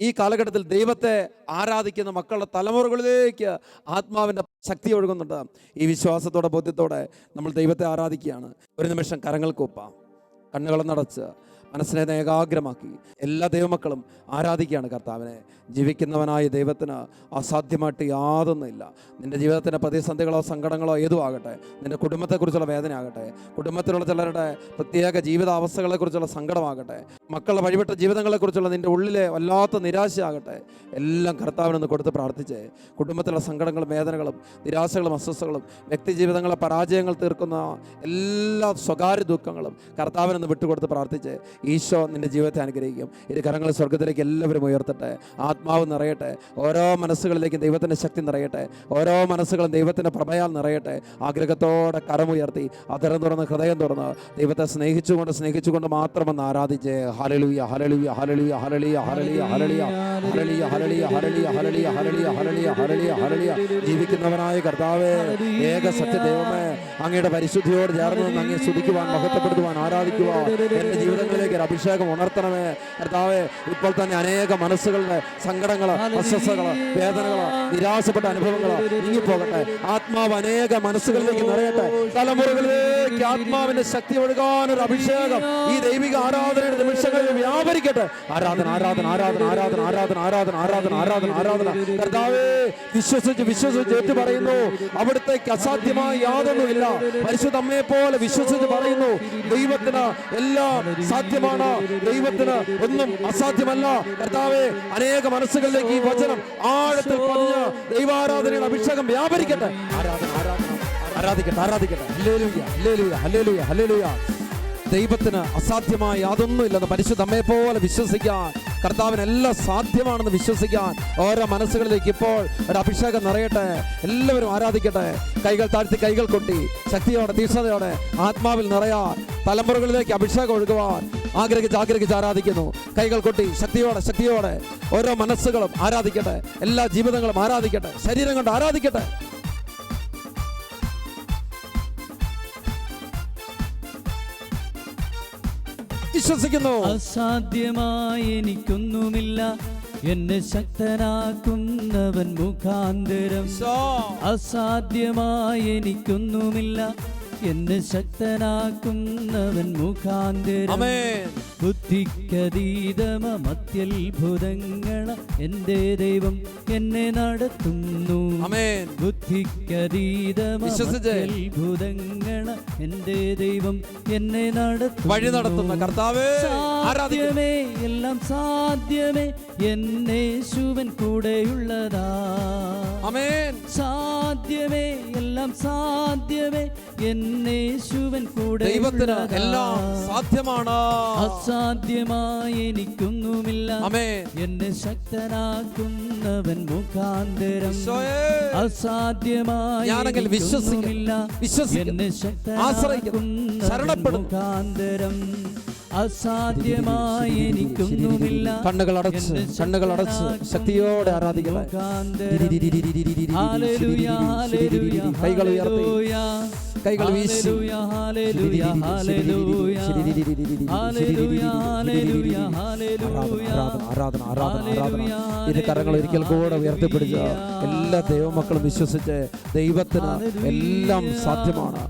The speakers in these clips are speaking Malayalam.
ഈ കാലഘട്ടത്തിൽ ദൈവത്തെ ആരാധിക്കുന്ന മക്കളുടെ തലമുറകളിലേക്ക് ആത്മാവിന്റെ ശക്തി ഒഴുകുന്നുണ്ട്. ഈ വിശ്വാസത്തോടെ ബോധ്യത്തോടെ നമ്മൾ ദൈവത്തെ ആരാധിക്കുകയാണ്. ഒരു നിമിഷം കരങ്ങൾ കൂപ്പാം കണ്ണുകളൊന്നടച്ച് മനസ്സിനെ ഏകാഗ്രമാക്കി. എല്ലാ ദൈവമക്കളും ആരാധിക്കുകയാണ് കർത്താവിനെ. ജീവിക്കുന്നവനായ ദൈവത്തിന് അസാധ്യമായിട്ട് യാതൊന്നുമില്ല. നിന്റെ ജീവിതത്തിന്റെ പ്രതിസന്ധികളോ സങ്കടങ്ങളോ ഏതും ആകട്ടെ നിന്റെ കുടുംബത്തെക്കുറിച്ചുള്ള വേദനയാകട്ടെ കുടുംബത്തിലുള്ള ചിലരുടെ പ്രത്യേക ജീവിതാവസ്ഥകളെക്കുറിച്ചുള്ള സങ്കടമാകട്ടെ മക്കളുടെ വഴിപെട്ട ജീവിതങ്ങളെക്കുറിച്ചുള്ള നിന്റെ ഉള്ളിലെ വല്ലാത്ത നിരാശയാകട്ടെ എല്ലാം കർത്താവിനൊന്ന് കൊടുത്ത് പ്രാർത്ഥിച്ച്. കുടുംബത്തിലുള്ള സങ്കടങ്ങളും വേദനകളും നിരാശകളും അസ്വസ്ഥകളും വ്യക്തി ജീവിതങ്ങളെ പരാജയങ്ങൾ തീർക്കുന്ന എല്ലാ സ്വകാര്യ ദുഃഖങ്ങളും കർത്താവിനൊന്ന് വിട്ടുകൊടുത്ത് പ്രാർത്ഥിച്ചേ. ഈശോ നിന്റെ ജീവിതത്തെ അനുഗ്രഹിക്കും ഇത് കരങ്ങൾ സ്വർഗത്തിലേക്ക് എല്ലാവരും ഉയർത്തട്ടെ ആത്മാവ് നിറയട്ടെ ഓരോ മനസ്സുകളിലേക്കും ദൈവത്തിന്റെ ശക്തി നിറയട്ടെ ഓരോ മനസ്സുകളും ദൈവത്തിന്റെ പ്രഭയാൽ നിറയട്ടെ ആഗ്രഹത്തോടെ കരമുയർത്തി അതരം തുറന്ന് ഹൃദയം തുറന്ന് ദൈവത്തെ സ്നേഹിച്ചുകൊണ്ട് സ്നേഹിച്ചുകൊണ്ട് മാത്രമെന്ന് ആരാധിച്ച് ഹലലുയ ഹലലുയ ഹലലുയ ഹലലിയ ഹലലിയ ഹലലിയ ഹലലിയ ഹലലിയ ഹലലിയ ഹലലിയ ഹലലിയ ഹലലിയ ഹലലിയ ഹലലിയ ജീവിക്കുന്നവനായ കർത്താവേ ഏക സത്യ ദൈവമേ അങ്ങയുടെ പരിശുദ്ധിയോട് ചേർന്ന് നിന്ന് അങ്ങേ സ്തുതിക്കുവാൻ മഹത്വപ്പെടുത്തുവാൻ ആരാധിക്കുവാൻ എന്റെ ജീവിതങ്ങളിലേക്ക് ഒരു അഭിഷേകം ഉണർത്തണമേ. കർത്താവേ ഇപ്പോൾ തന്നെ അനേക മനസ്സുകളുടെ സങ്കടങ്ങൾ അസ്വസ്ഥകൾ വേദനകൾ നിരാശപ്പെട്ട അനുഭവങ്ങൾ നീങ്ങിപ്പോകട്ടെ ആത്മാവ് അനേക മനസ്സുകളിലേക്ക് നിറയട്ടെ. തലമുറകളിലേക്ക് ആത്മാവിന്റെ ശക്തി ഒഴുകാൻ ഒരു അഭിഷേകം ഈ ദൈവിക ആരാധനയുടെ നിമിഷങ്ങളിൽ വ്യാപരിക്കട്ടെ. ആരാധന ആരാധന ആരാധന ആരാധന ആരാധന ആരാധന ആരാധന ആരാധന ആരാധന. കർത്താവേ വിശ്വസിച്ച് വിശ്വസിച്ച് ഏറ്റു പറയുന്നു. അവിടുത്തേക്ക് അസാധ്യമായി യാതൊന്നുമില്ല. പരിശുദ്ധ അമ്മയെ പോലെ വിശ്വസിച്ച് പറയുന്നു. ദൈവത്തിന് എല്ലാം സാധ്യമാണ്. ദൈവത്തിന് ഒന്നും അസാധ്യമല്ല. കർത്താവെ അനേക മനസ്സുകളിലേക്ക് ഈ വചനം ആഴത്തിൽ പതിഞ്ഞ് ദൈവാരാധനയുടെ അഭിഷേകം വ്യാപരിക്കട്ടെ. ആരാധിക്കട്ടെ ആരാധിക്കട്ടെ. Hallelujah hallelujah hallelujah hallelujah. ദൈവത്തിന് അസാധ്യമായ പോലെ വിശ്വസിക്കാൻ കർത്താവിന് എല്ലാം സാധ്യമാണെന്ന് വിശ്വസിക്കാൻ ഓരോ മനസ്സുകളിലേക്ക് ഇപ്പോൾ ഒരു അഭിഷേകം നിറയട്ടെ. എല്ലാവരും ആരാധിക്കട്ടെ. കൈകൾ താഴ്ത്തി കൈകൾ കൊട്ടി ശക്തിയോടെ തീക്ഷണതയോടെ ആത്മാവിൽ നിറയാൻ തലമുറകളിലേക്ക് അഭിഷേകം ഒഴുകുവാൻ ആഗ്രഹിച്ച് ആഗ്രഹിച്ച് ആരാധിക്കുന്നു. കൈകൾ കൊട്ടി ശക്തിയോടെ ശക്തിയോടെ ഓരോ മനസ്സുകളും ആരാധിക്കട്ടെ. എല്ലാ ജീവിതങ്ങളും ആരാധിക്കട്ടെ. ശരീരം കൊണ്ട് ആരാധിക്കട്ടെ. വിശ്വസിക്കുന്നു. അസാധ്യമായി എനിക്കൊന്നുമില്ല. എന്നെ ശക്തനാക്കുന്നവൻ മുഖാന്തരം. അസാധ്യമായി എനിക്കൊന്നുമില്ല. എന്നെ ശക്തനാക്കുന്നവൻ മുഖാന്തരം. ആമേൻ. ബുദ്ധിക്കതീതമത്യത്ഭുതങ്ങള എന്റെ ദൈവം എന്നെ നടത്തുന്നു. വിശ്വസിച്ച്. ബുദ്ധിക്കതീതമത്യത്ഭുതങ്ങള എന്റെ ദൈവം എന്നെ നടത്തുന്നു. വഴി നടത്തുന്ന കർത്താവേ സാധ്യമേ എല്ലാം സാധ്യമേ എന്നെ എന്നേശുവൻ കൂടെയുള്ളതാ. സാധ്യമേ എല്ലാം സാധ്യമേ ദൈവത്തിന് എല്ലാം സാധ്യമാണ് അസാധ്യമായി എനിക്കൊന്നുമില്ല എന്നെ ശക്തനാക്കുന്നവൻ മുഖാന്തരം. അസാധ്യമായി ഞാനെങ്കിൽ വിശ്വസിക്കും. എനിക്കൊന്നുമില്ല. വിശ്വസിക്കും. എന്നെ ശരണപ്പെടും. മുഖാന്തരം അസാധ്യമായി എനിക്കൊന്നുമില്ല കണ്ണുകൾ അടച്ച് കണ്ണുകൾ അടച്ച് ശക്തിയോടെ ഹല്ലേലൂയ, കൈകൾ ഉയർത്തി കൈകൾ വീശി. ആരാധന ആരാധന ആരാധന ഇത് കരങ്ങൾ ഒരിക്കൽ കൂടെ ഉയർത്തിപ്പിടിച്ച് എല്ലാ ദൈവമക്കളും വിശ്വസിച്ച് ദൈവത്തിന് എല്ലാം സാധ്യമാണ്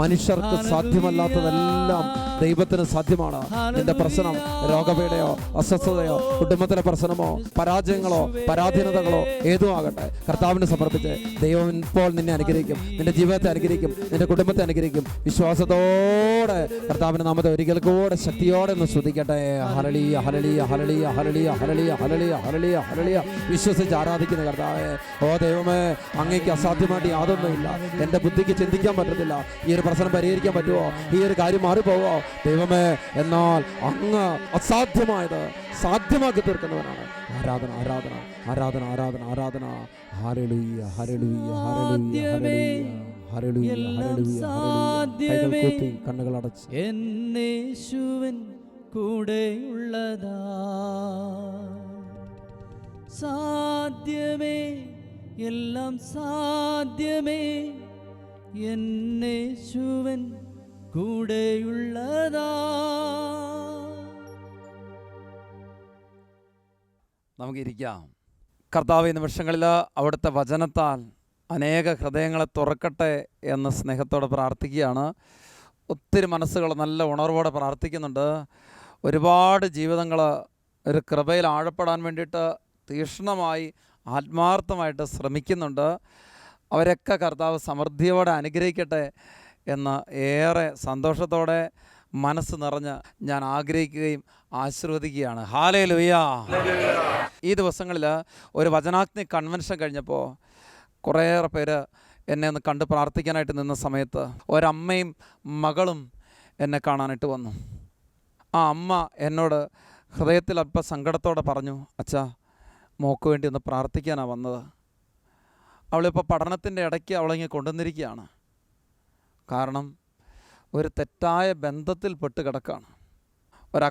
മനുഷ്യർക്ക് സാധ്യമല്ലാത്തതെല്ലാം ദൈവത്തിന് സാധ്യമാണ് നിന്റെ പ്രശ്നം രോഗപീഠയോ അസ്വസ്ഥതയോ കുടുംബത്തിലെ പ്രശ്നമോ പരാജയങ്ങളോ പരാധീനതകളോ ഏതും ആകട്ടെ. കർത്താവിന് സമർപ്പിച്ച് ദൈവം ഇപ്പോൾ നിന്നെ അനുഗ്രഹിക്കും. നിന്റെ ജീവിതത്തെ അനുഗ്രഹിക്കും. നിന്റെ കുടുംബത്തെ അനുഗ്രഹിക്കും. വിശ്വാസത്തോടെ കർത്താവിന്റെ നാമത്തെ ഒരിക്കൽ കൂടെ ശക്തിയോടെ ഒന്ന് ശ്രദ്ധിക്കട്ടെ ഹലളിയ ഹലളിയ ഹലളിയ ഹലളിയ ഹലളിയ ഹലളിയ ഹലളിയ ഹലളിയ വിശ്വസിച്ച് ആരാധിക്കുന്ന കർത്താവെ ഓ ദൈവമേ അങ്ങേക്ക് അസാധ്യമായിട്ട് യാതൊന്നുമില്ല. എന്റെ ബുദ്ധിക്ക് ചിന്തിക്കാൻ പറ്റത്തില്ല. ഈ ഒരു പ്രശ്നം പരിഹരിക്കാൻ പറ്റുമോ? ഈ ഒരു കാര്യം മാറിപ്പോവോ? ദൈവമേ എന്നാൽ അങ്ങ് അസാധ്യമായത് സാധ്യമാക്കി തീർക്കുന്നവനാണ്. ആരാധന ആരാധന ആരാധന ആരാധന ആരാധന. ഹരളുയ്യ ഹരളുയ്യ ഹരളുയ്യ ഹരളുയ്യ കണ്ണുകൾ അടച്ച്. എന്നേശുവൻ കൂടെയുള്ളതാ സാധ്യമേ എല്ലാം സാധ്യമേ. എന്നേശുവൻ കൂടെയുള്ളതാ. നമുക്കിരിക്കാം. കർത്താവ് ഈ നിമിഷങ്ങളിൽ അവിടുത്തെ വചനത്താൽ അനേക ഹൃദയങ്ങളെ തുറക്കട്ടെ എന്ന് സ്നേഹത്തോടെ പ്രാർത്ഥിക്കുകയാണ്. ഒത്തിരി മനസ്സുകൾ നല്ല ഉണർവോടെ പ്രാർത്ഥിക്കുന്നുണ്ട്. ഒരുപാട് ജീവിതങ്ങൾ ഒരു കൃപയിൽ ആഴപ്പെടാൻ വേണ്ടിയിട്ട് തീക്ഷ്ണമായി ആത്മാർത്ഥമായിട്ട് ശ്രമിക്കുന്നുണ്ട്. അവരൊക്കെ കർത്താവ് സമൃദ്ധിയോടെ അനുഗ്രഹിക്കട്ടെ. എന്ന് ഏറെ സന്തോഷത്തോടെ മനസ്സ് നിറഞ്ഞ് ഞാൻ ആഗ്രഹിക്കുകയും ആശീർവദിക്കുകയാണ്. ഹാലേ ലുയാ ഈ ദിവസങ്ങളിൽ ഒരു വചനാഗ്നി കൺവെൻഷൻ കഴിഞ്ഞപ്പോൾ കുറേയേറെ പേര് എന്നെ ഒന്ന് കണ്ട് പ്രാർത്ഥിക്കാനായിട്ട് നിന്ന സമയത്ത് ഒരമ്മയും മകളും എന്നെ കാണാനായിട്ട് വന്നു. ആ അമ്മ എന്നോട് ഹൃദയത്തിൽ അല്പ സങ്കടത്തോടെ പറഞ്ഞു അച്ഛാ മോക്ക് വേണ്ടി ഒന്ന് പ്രാർത്ഥിക്കാനാണ് വന്നത്. അവളിപ്പോൾ പഠനത്തിന്റെ ഇടയ്ക്ക് അവളിങ്ങനെ കൊണ്ടുവന്നിരിക്കുകയാണ്. കാരണം ഒരു തെറ്റായ ബന്ധത്തിൽപ്പെട്ട് കിടക്കുകയാണ് ഒരു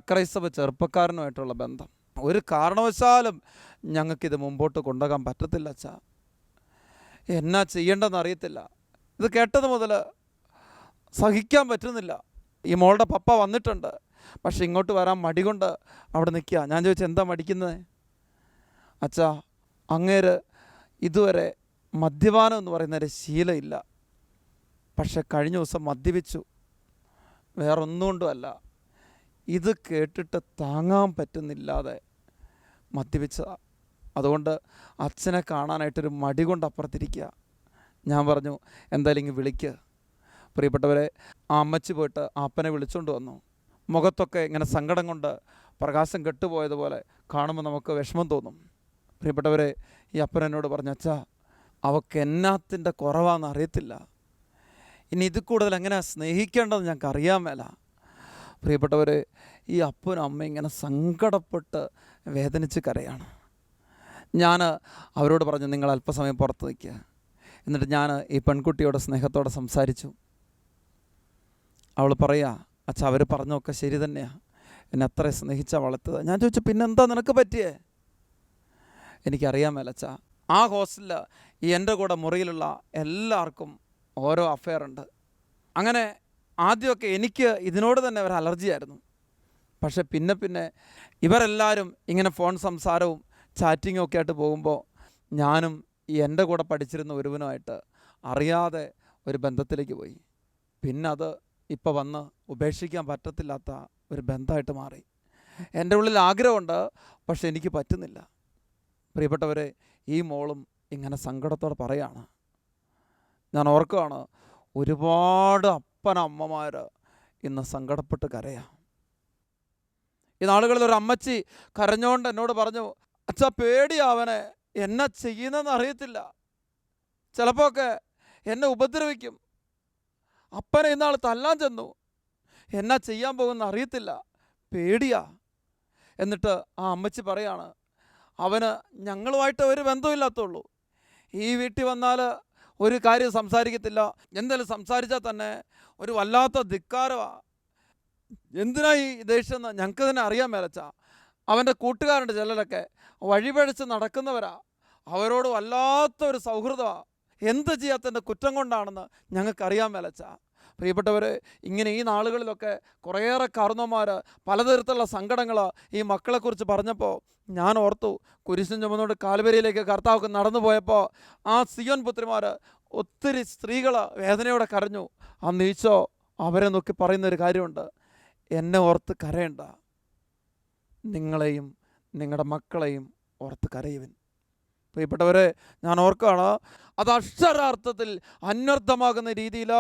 ചെറുപ്പക്കാരനുമായിട്ടുള്ള ബന്ധം. ഒരു കാരണവശാലും ഞങ്ങൾക്കിത് മുമ്പോട്ട് കൊണ്ടുപോകാൻ പറ്റത്തില്ല അച്ഛാ. എന്നാ ചെയ്യേണ്ടതെന്ന് അറിയത്തില്ല. ഇത് കേട്ടത് മുതൽ സഹിക്കാൻ പറ്റുന്നില്ല. ഈ മോളുടെ പപ്പ വന്നിട്ടുണ്ട്. പക്ഷെ ഇങ്ങോട്ട് വരാൻ മടി കൊണ്ട് അവിടെ നിൽക്കുക. ഞാൻ ചോദിച്ചു എന്താ മടിക്കുന്നത് അച്ഛാ അങ്ങേര് ഇതുവരെ മദ്യപാനം എന്ന് പറയുന്നൊരു ശീലമില്ല പക്ഷെ കഴിഞ്ഞ ദിവസം മദ്യപിച്ചു. വേറൊന്നുകൊണ്ടുമല്ല. ഇത് കേട്ടിട്ട് താങ്ങാൻ പറ്റുന്നില്ലാതെ മദ്യപിച്ചതാണ് അതുകൊണ്ട് അച്ഛനെ കാണാനായിട്ടൊരു മടി കൊണ്ട് അപ്പുറത്തിരിക്കുക ഞാൻ പറഞ്ഞു എന്തായാലും ഇങ്ങ് വിളിക്ക്. പ്രിയപ്പെട്ടവരെ ആ അമ്മച്ചി പോയിട്ട് ആപ്പനെ വിളിച്ചുകൊണ്ട് വന്നു. മുഖത്തൊക്കെ ഇങ്ങനെ സങ്കടം കൊണ്ട് പ്രകാശം കെട്ടുപോയതുപോലെ കാണുമ്പോൾ നമുക്ക് വിഷമം തോന്നും. പ്രിയപ്പെട്ടവരെ ഈ അപ്പൻ പറഞ്ഞു അച്ഛാ അവക്ക് എന്നാത്തിന്റെ കുറവാണെന്ന് അറിയത്തില്ല. ഇനി ഇത് കൂടുതൽ എങ്ങനെ സ്നേഹിക്കേണ്ടതെന്ന് ഞങ്ങൾക്ക് അറിയാൻ മേല. പ്രിയപ്പെട്ടവർ ഈ അപ്പനും അമ്മയും ഇങ്ങനെ സങ്കടപ്പെട്ട് വേദനിച്ച് കരയാണ്. ഞാൻ അവരോട് പറഞ്ഞു നിങ്ങൾ അല്പസമയം പുറത്ത് നിൽക്കുക എന്നിട്ട് ഞാൻ ഈ പെൺകുട്ടിയോട് സ്നേഹത്തോടെ സംസാരിച്ചു. അവൾ പറയുക അച്ഛ അവർ പറഞ്ഞൊക്കെ ശരി തന്നെയാണ് എന്നെ അത്ര സ്നേഹിച്ച വളർത്തത് ഞാൻ ചോദിച്ചു പിന്നെന്താ നിനക്ക് പറ്റിയേ? എനിക്കറിയാൻ മേലച്ചാ ആ ഹോസ്റ്റലിൽ എന്റെ കൂടെ മുറിയിലുള്ള എല്ലാവർക്കും ഓരോ അഫെയർ ഉണ്ട്. അങ്ങനെ ആദ്യമൊക്കെ എനിക്ക് ഇതിനോട് തന്നെ ഒരു അലർജിയായിരുന്നു പക്ഷെ പിന്നെ പിന്നെ ഇവരെല്ലാവരും ഇങ്ങനെ ഫോൺ സംസാരവും ചാറ്റിങ്ങും ഒക്കെ ആയിട്ട് പോകുമ്പോൾ ഞാനും ഈ എന്റെ കൂടെ പഠിച്ചിരുന്ന ഒരുവനുമായിട്ട് അറിയാതെ ഒരു ബന്ധത്തിലേക്ക് പോയി. പിന്നെ അത് ഇപ്പോൾ വന്ന് ഉപേക്ഷിക്കാൻ പറ്റത്തില്ലാത്ത ഒരു ബന്ധമായിട്ട് മാറി. എന്റെ ഉള്ളിൽ ആഗ്രഹമുണ്ട് പക്ഷെ എനിക്ക് പറ്റുന്നില്ല. പ്രിയപ്പെട്ടവരെ ഈ മോളും ഇങ്ങനെ സങ്കടത്തോടെ പറയാണ്. ഞാൻ ഓർക്കുകയാണ് ഒരുപാട് അപ്പനമ്മമാർ ഇന്ന് സങ്കടപ്പെട്ട് കരയാം. ഈ നാളുകളിൽ ഒരു അമ്മച്ചി കരഞ്ഞോണ്ട് എന്നോട് പറഞ്ഞു അച്ഛ പേടിയാവനെ എന്നാ ചെയ്യുന്നതെന്ന് അറിയത്തില്ല. ചിലപ്പോൾ ഒക്കെ എന്നെ ഉപദ്രവിക്കും. അപ്പനെ ഇന്നാൾ തല്ലാൻ ചെന്നു. എന്നാ ചെയ്യാൻ പോകുന്ന അറിയത്തില്ല. പേടിയാ. എന്നിട്ട് ആ അമ്മച്ചി പറയാണ് അവന് ഞങ്ങളുമായിട്ട് ഒരു ബന്ധമില്ലാത്തുള്ളൂ ഈ വീട്ടിൽ വന്നാൽ ഒരു കാര്യം സംസാരിക്കത്തില്ല. എന്തായാലും സംസാരിച്ചാൽ തന്നെ ഒരു വല്ലാത്ത ധിക്കാരമാണ് എന്തിനാ ഈ ദേഷ്യം ഞങ്ങൾക്ക് തന്നെ അറിയാൻ മേലച്ച. അവന്റെ കൂട്ടുകാരുണ്ട് ചിലരൊക്കെ. വഴിപഴിച്ച് നടക്കുന്നവരാ. അവരോട് വല്ലാത്ത ഒരു സൗഹൃദമാണ് എന്ത് ചെയ്യാത്തതിന്റെ കുറ്റം കൊണ്ടാണെന്ന് ഞങ്ങൾക്കറിയാൻ മേലച്ച. പ്രിയപ്പെട്ടവർ ഇങ്ങനെ ഈ നാളുകളിലൊക്കെ കുറേയേറെ കാരണവന്മാർ പലതരത്തിലുള്ള സങ്കടങ്ങൾ ഈ മക്കളെക്കുറിച്ച് പറഞ്ഞപ്പോൾ ഞാൻ ഓർത്തു കുരിശും ചുമന്നുകൊണ്ട് കാൽവരിയിലേക്ക് കർത്താവ് നടന്നു പോയപ്പോൾ ആ സിയോൻ പുത്രിമാർ ഒത്തിരി സ്ത്രീകൾ വേദനയോടെ കരഞ്ഞു. ആ നീച്ചോ അവരെ നോക്കി പറയുന്നൊരു കാര്യമുണ്ട്. എന്നെ ഓർത്ത് കരയണ്ട. നിങ്ങളെയും നിങ്ങളുടെ മക്കളെയും ഓർത്ത് കരയുവിൻ. പ്രിയപ്പെട്ടവരെ ഞാൻ ഓർക്കുകയാണ് അത് അക്ഷരാർത്ഥത്തിൽ അന്വർത്ഥമാകുന്ന രീതിയിൽ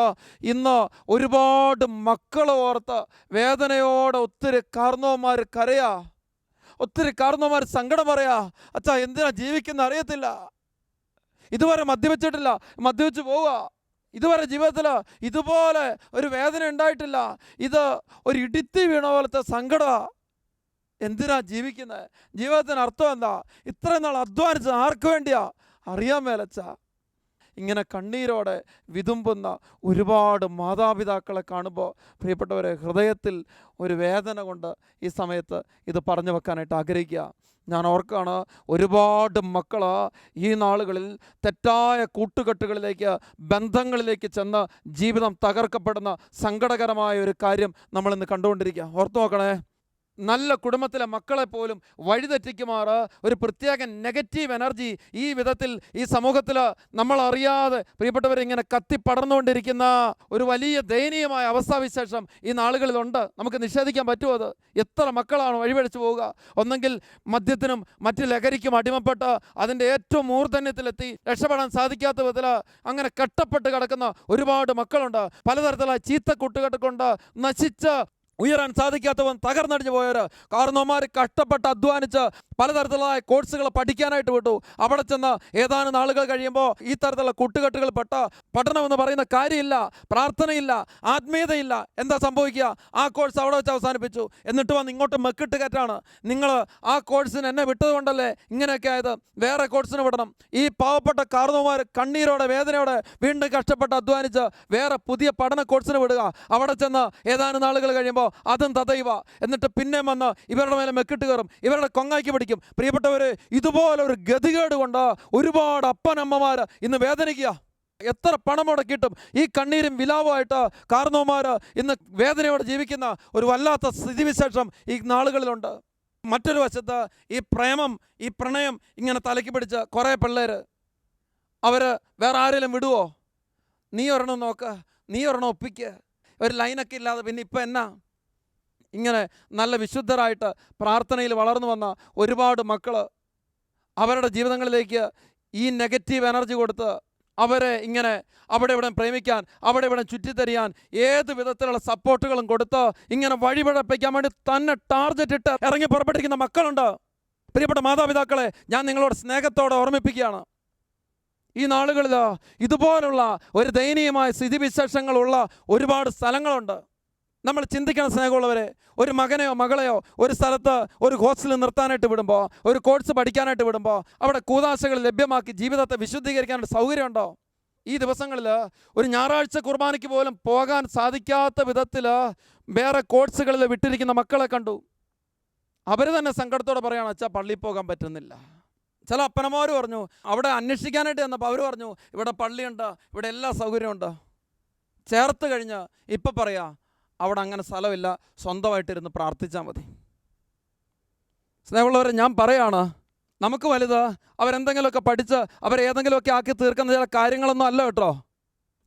ഇന്ന് ഒരുപാട് മക്കളെ ഓർത്ത് വേദനയോടെ ഒത്തിരി കാർന്നവന്മാർ കരയാ ഒത്തിരി കാർന്നവന്മാർ സങ്കടം പറയാ അച്ഛാ എന്തിനാ ജീവിക്കുന്ന അറിയത്തില്ല? ഇതുവരെ മദ്യപിച്ചിട്ടില്ല മദ്യപിച്ച് പോവുക ഇതുവരെ ജീവിതത്തിൽ ഇതുപോലെ ഒരു വേദന ഉണ്ടായിട്ടില്ല. ഇത് ഒരു ഇടിത്തി വീണ പോലത്തെ സങ്കടമാണ് എന്തിനാ ജീവിക്കുന്നത് ജീവിതത്തിന് അർത്ഥം എന്താ? ഇത്രയും നാൾ അധ്വാനിച്ചത് ആർക്ക് വേണ്ടിയാ? അറിയാൻ മേലച്ച. ഇങ്ങനെ കണ്ണീരോടെ വിതുമ്പുന്ന ഒരുപാട് മാതാപിതാക്കളെ കാണുമ്പോൾ പ്രിയപ്പെട്ടവരെ ഹൃദയത്തിൽ ഒരു വേദന കൊണ്ട് ഈ സമയത്ത് ഇത് പറഞ്ഞു വെക്കാനായിട്ട് ആഗ്രഹിക്കുക. ഞാൻ ഓർക്കാണ് ഒരുപാട് മക്കൾ ഈ നാളുകളിൽ തെറ്റായ കൂട്ടുകെട്ടുകളിലേക്ക് ബന്ധങ്ങളിലേക്ക് ചെന്ന് ജീവിതം തകർക്കപ്പെടുന്ന സങ്കടകരമായ ഒരു കാര്യം നമ്മളിന്ന് കണ്ടുകൊണ്ടിരിക്കുക. ഓർത്തു നോക്കണേ. നല്ല കുടുംബത്തിലെ മക്കളെ പോലും വഴിതെറ്റിക്കുമാറ് ഒരു പ്രത്യേക നെഗറ്റീവ് എനർജി ഈ വിധത്തിൽ ഈ സമൂഹത്തിൽ നമ്മൾ അറിയാതെ പ്രിയപ്പെട്ടവരിങ്ങനെ കത്തിപ്പടർന്നുകൊണ്ടിരിക്കുന്ന ഒരു വലിയ ദയനീയമായ അവസ്ഥാവിശേഷം ഈ നാളുകളിലുണ്ട്. നമുക്ക് നിഷേധിക്കാൻ പറ്റുമോ അത്? എത്ര മക്കളാണ് വഴിപഴിച്ചു പോവുക? ഒന്നെങ്കിൽ മദ്യത്തിനും മറ്റ് ലഹരിക്കും അടിമപ്പെട്ട് അതിന്റെ ഏറ്റവും മൂർധന്യത്തിലെത്തി രക്ഷപ്പെടാൻ സാധിക്കാത്ത വിധത്തിൽ അങ്ങനെ കെട്ടപ്പെട്ട് കിടക്കുന്ന ഒരുപാട് മക്കളുണ്ട്. പലതരത്തിലുള്ള ചീത്ത കൂട്ടുകെട്ടുകൊണ്ട് നശിച്ച് ഉയരാൻ സാധിക്കാത്തവൻ തകർന്നടിഞ്ഞു പോയവർ കാർന്നോമാർ കഷ്ടപ്പെട്ട് അധ്വാനിച്ച് പലതരത്തിലുള്ള കോഴ്സുകൾ പഠിക്കാനായിട്ട് വിട്ടു. അവിടെ ചെന്ന് ഏതാനും നാളുകൾ കഴിയുമ്പോൾ ഈ തരത്തിലുള്ള കൂട്ടുകെട്ടുകൾ പെട്ട എന്ന് പറയുന്ന കാര്യമില്ല പ്രാർത്ഥനയില്ല ആത്മീയതയില്ല. എന്താ സംഭവിക്കുക? ആ കോഴ്സ് അവിടെ വെച്ച് അവസാനിപ്പിച്ചു. എന്നിട്ട് വന്ന് ഇങ്ങോട്ട് മെക്കിട്ട് കയറ്റാണ് നിങ്ങൾ ആ കോഴ്സിന് എന്നെ വിട്ടതുകൊണ്ടല്ലേ ഇങ്ങനെയൊക്കെ ആയത്? വേറെ കോഴ്സിന് വിടണം. ഈ പാവപ്പെട്ട കാർന്നോമാർ കണ്ണീരോടെ വേദനയോടെ വീണ്ടും കഷ്ടപ്പെട്ട് അധ്വാനിച്ച് വേറെ പുതിയ പഠന കോഴ്സിന് വിടുക. അവിടെ ചെന്ന് ഏതാനും നാളുകൾ കഴിയുമ്പോൾ അതും തതയുക എന്നിട്ട് പിന്നെ വന്ന് ഇവരുടെ മേലെ മെക്കിട്ട് കയറും. ഇവരുടെ കൊങ്ങാക്കി പിടിക്കും. പ്രിയപ്പെട്ടവർ ഇതുപോലെ ഒരു ഗതികേട് കൊണ്ട് ഒരുപാട് അപ്പനമ്മമാർ ഇന്ന് വേദനിക്കുക എത്ര പണം മുടക്കിയിട്ടും ഈ കണ്ണീരും വിലാവുമായിട്ട് കാർന്നവന്മാർ ഇന്ന് വേദനയോടെ ജീവിക്കുന്ന ഒരു വല്ലാത്ത സ്ഥിതിവിശേഷം ഈ നാളുകളിലുണ്ട്. മറ്റൊരു വശത്ത് ഈ പ്രേമം ഈ പ്രണയം ഇങ്ങനെ തലയ്ക്ക് പിടിച്ച് കുറേ പിള്ളേർ അവർ വേറെ ആരെങ്കിലും വിടുവോ? നീ ഒരെണ്ണം നോക്ക്. നീ ഒരെണ്ണം ഒപ്പിക്ക്. ഒരു ലൈനൊക്കെ ഇല്ലാതെ പിന്നെ ഇപ്പം എന്നാ? ഇങ്ങനെ നല്ല വിശുദ്ധരായിട്ട് പ്രാർത്ഥനയിൽ വളർന്നു വന്ന ഒരുപാട് മക്കൾ അവരുടെ ജീവിതങ്ങളിലേക്ക് ഈ നെഗറ്റീവ് എനർജി കൊടുത്ത് അവരെ ഇങ്ങനെ അവിടെ ഇവിടെ പ്രേമിക്കാൻ അവിടെ ഇവിടെ ചുറ്റിത്തരിയാൻ ഏത് വിധത്തിലുള്ള സപ്പോർട്ടുകളും കൊടുത്ത് ഇങ്ങനെ വഴിപഴപ്പിക്കാൻ വേണ്ടി തന്നെ ടാർജറ്റ് ഇട്ട് ഇറങ്ങി പുറപ്പെട്ടിരിക്കുന്ന മക്കളുണ്ട്. പ്രിയപ്പെട്ട മാതാപിതാക്കളെ ഞാൻ നിങ്ങളോട് സ്നേഹത്തോടെ ഓർമ്മിപ്പിക്കുകയാണ്. ഈ നാളുകളിൽ ഇതുപോലുള്ള ഒരു ദയനീയമായ സ്ഥിതിവിശേഷങ്ങളുള്ള ഒരുപാട് സ്ഥലങ്ങളുണ്ട്. നമ്മൾ ചിന്തിക്കണം സ്നേഹമുള്ളവരെ. ഒരു മകനെയോ മകളെയോ ഒരു സ്ഥലത്ത് ഒരു ഹോസ്റ്റലിൽ നിർത്താനായിട്ട് വിടുമ്പോൾ ഒരു കോഴ്സ് പഠിക്കാനായിട്ട് വിടുമ്പോൾ അവിടെ കൂതാശകൾ ലഭ്യമാക്കി ജീവിതത്തെ വിശുദ്ധീകരിക്കാനുള്ള സൗകര്യമുണ്ടോ? ഈ ദിവസങ്ങളിൽ ഒരു ഞായറാഴ്ച കുർബാനയ്ക്ക് പോലും പോകാൻ സാധിക്കാത്ത വിധത്തിൽ വേറെ കോഴ്സുകളിൽ വിട്ടിരിക്കുന്ന മക്കളെ കണ്ടു. അവർ തന്നെ സങ്കടത്തോടെ പറയുകയാണ് അച്ഛാ പള്ളിയിൽ പോകാൻ പറ്റുന്നില്ല. ചില അപ്പനമാർ പറഞ്ഞു അവിടെ അന്വേഷിക്കാനായിട്ട് തന്നപ്പോൾ അവർ പറഞ്ഞു ഇവിടെ പള്ളിയുണ്ട് ഇവിടെ എല്ലാ സൗകര്യമുണ്ട്. ചേർത്ത് കഴിഞ്ഞ് ഇപ്പം പറയാ അവിടെ അങ്ങനെ സ്ഥലമില്ല. സ്വന്തമായിട്ടിരുന്ന് പ്രാർത്ഥിച്ചാൽ മതി. സ്നേഹമുള്ളവരെ ഞാൻ പറയാണ് നമുക്ക് വലുത് അവരെന്തെങ്കിലുമൊക്കെ പഠിച്ച് അവരേതെങ്കിലുമൊക്കെ ആക്കി തീർക്കുന്ന ചില കാര്യങ്ങളൊന്നും അല്ല കേട്ടോ.